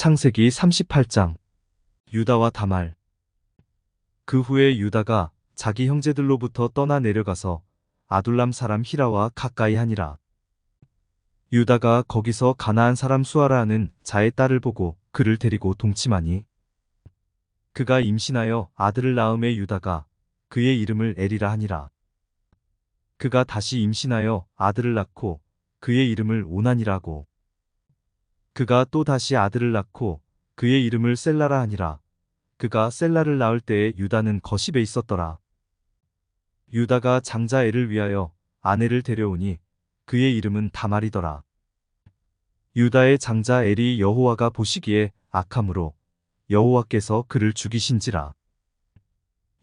창세기 38장 유다와 다말 그 후에 유다가 자기 형제들로부터 떠나 내려가서 아둘람 사람 히라와 가까이 하니라. 유다가 거기서 가나안 사람 수아라 하는 자의 딸을 보고 그를 데리고 동침하니 그가 임신하여 아들을 낳음에 유다가 그의 이름을 에리라 하니라. 그가 다시 임신하여 아들을 낳고 그의 이름을 오난이라고 그가 또 다시 아들을 낳고 그의 이름을 셀라라 하니라. 그가 셀라를 낳을 때에 유다는 거십에 있었더라. 유다가 장자 애를 위하여 아내를 데려오니 그의 이름은 다말이더라. 유다의 장자 엘이 여호와가 보시기에 악함으로 여호와께서 그를 죽이신지라.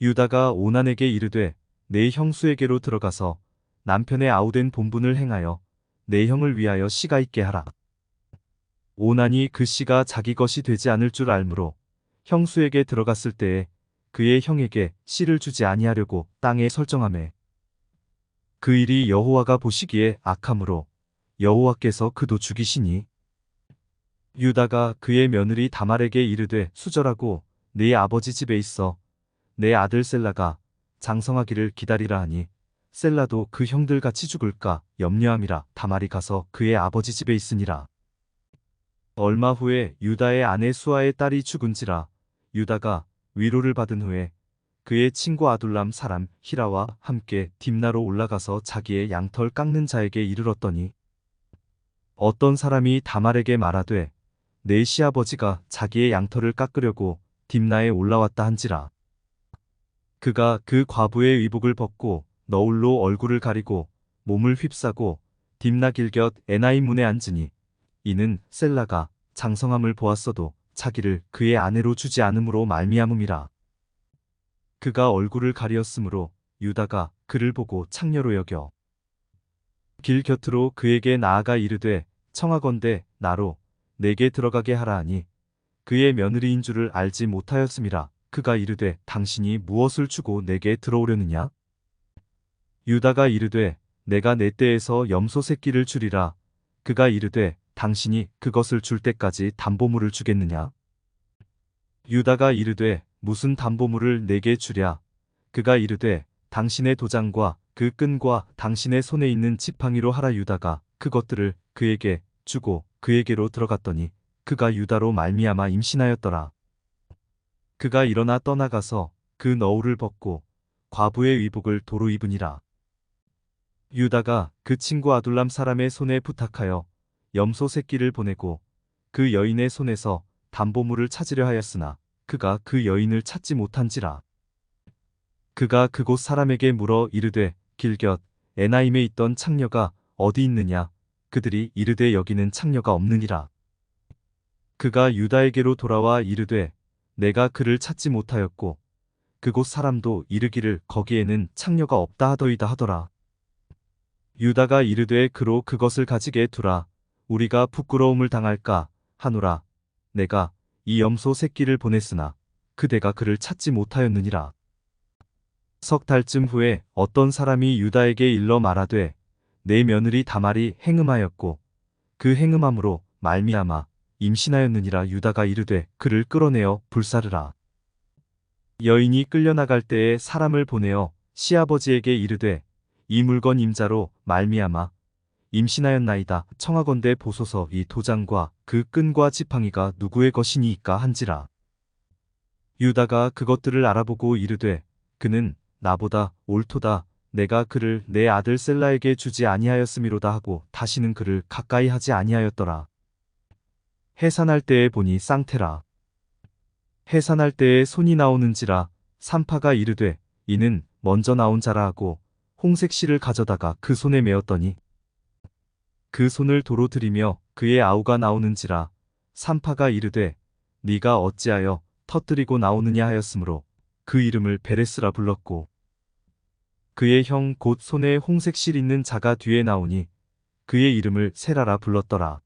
유다가 오난에게 이르되 내 형수에게로 들어가서 남편의 아우된 본분을 행하여 내 형을 위하여 씨가 있게 하라. 오난이 그 씨가 자기 것이 되지 않을 줄 알므로 형수에게 들어갔을 때에 그의 형에게 씨를 주지 아니하려고 땅에 설정함에 그 일이 여호와가 보시기에 악함으로 여호와께서 그도 죽이시니 유다가 그의 며느리 다말에게 이르되 수절하고 네 아버지 집에 있어 내 아들 셀라가 장성하기를 기다리라 하니 셀라도 그 형들 같이 죽을까 염려함이라 다말이 가서 그의 아버지 집에 있으니라. 얼마 후에 유다의 아내 수아의 딸이 죽은지라 유다가 위로를 받은 후에 그의 친구 아둘람 사람 히라와 함께 딥나로 올라가서 자기의 양털 깎는 자에게 이르렀더니 어떤 사람이 다말에게 말하되 내 시아버지가 자기의 양털을 깎으려고 딥나에 올라왔다 한지라. 그가 그 과부의 의복을 벗고 너울로 얼굴을 가리고 몸을 휩싸고 딥나 길곁 에나임 문에 앉으니 이는 셀라가 장성함을 보았어도 자기를 그의 아내로 주지 않으므로 말미암음이라. 그가 얼굴을 가리었으므로 유다가 그를 보고 창녀로 여겨 길 곁으로 그에게 나아가 이르되 청하건대 나로 내게 들어가게 하라 하니 그의 며느리인 줄을 알지 못하였음이라 그가 이르되 당신이 무엇을 주고 내게 들어오려느냐 유다가 이르되 내가 내 떼에서 염소 새끼를 주리라 그가 이르되 당신이 그것을 줄 때까지 담보물을 주겠느냐? 유다가 이르되 무슨 담보물을 내게 주랴? 그가 이르되 당신의 도장과 그 끈과 당신의 손에 있는 지팡이로 하라 유다가 그것들을 그에게 주고 그에게로 들어갔더니 그가 유다로 말미암아 임신하였더라. 그가 일어나 떠나가서 그 너울을 벗고 과부의 의복을 도로 입으니라. 유다가 그 친구 아둘람 사람의 손에 부탁하여 염소 새끼를 보내고 그 여인의 손에서 담보물을 찾으려 하였으나 그가 그 여인을 찾지 못한지라. 그가 그곳 사람에게 물어 이르되 길곁 에나임에 있던 창녀가 어디 있느냐 그들이 이르되 여기는 창녀가 없느니라. 그가 유다에게로 돌아와 이르되 내가 그를 찾지 못하였고 그곳 사람도 이르기를 거기에는 창녀가 없다 하더이다 하더라. 유다가 이르되 그로 그것을 가지게 두라 우리가 부끄러움을 당할까 하노라. 내가 이 염소 새끼를 보냈으나 그대가 그를 찾지 못하였느니라. 석 달쯤 후에 어떤 사람이 유다에게 일러 말하되 내 며느리 다말이 행음하였고 그 행음함으로 말미암아 임신하였느니라 유다가 이르되 그를 끌어내어 불사르라. 여인이 끌려나갈 때에 사람을 보내어 시아버지에게 이르되 이 물건 임자로 말미암아 임신하였나이다. 청하건대 보소서 이 도장과 그 끈과 지팡이가 누구의 것이니까 한지라. 유다가 그것들을 알아보고 이르되 그는 나보다 옳도다. 내가 그를 내 아들 셀라에게 주지 아니하였음이로다 하고 다시는 그를 가까이 하지 아니하였더라. 해산할 때에 보니 쌍태라. 해산할 때에 손이 나오는지라 산파가 이르되 이는 먼저 나온 자라 하고 홍색 실을 가져다가 그 손에 메었더니 그 손을 도로 들이며 그의 아우가 나오는지라 산파가 이르되 네가 어찌하여 터뜨리고 나오느냐 하였으므로 그 이름을 베레스라 불렀고 그의 형 곧 손에 홍색 실 있는 자가 뒤에 나오니 그의 이름을 세라라 불렀더라.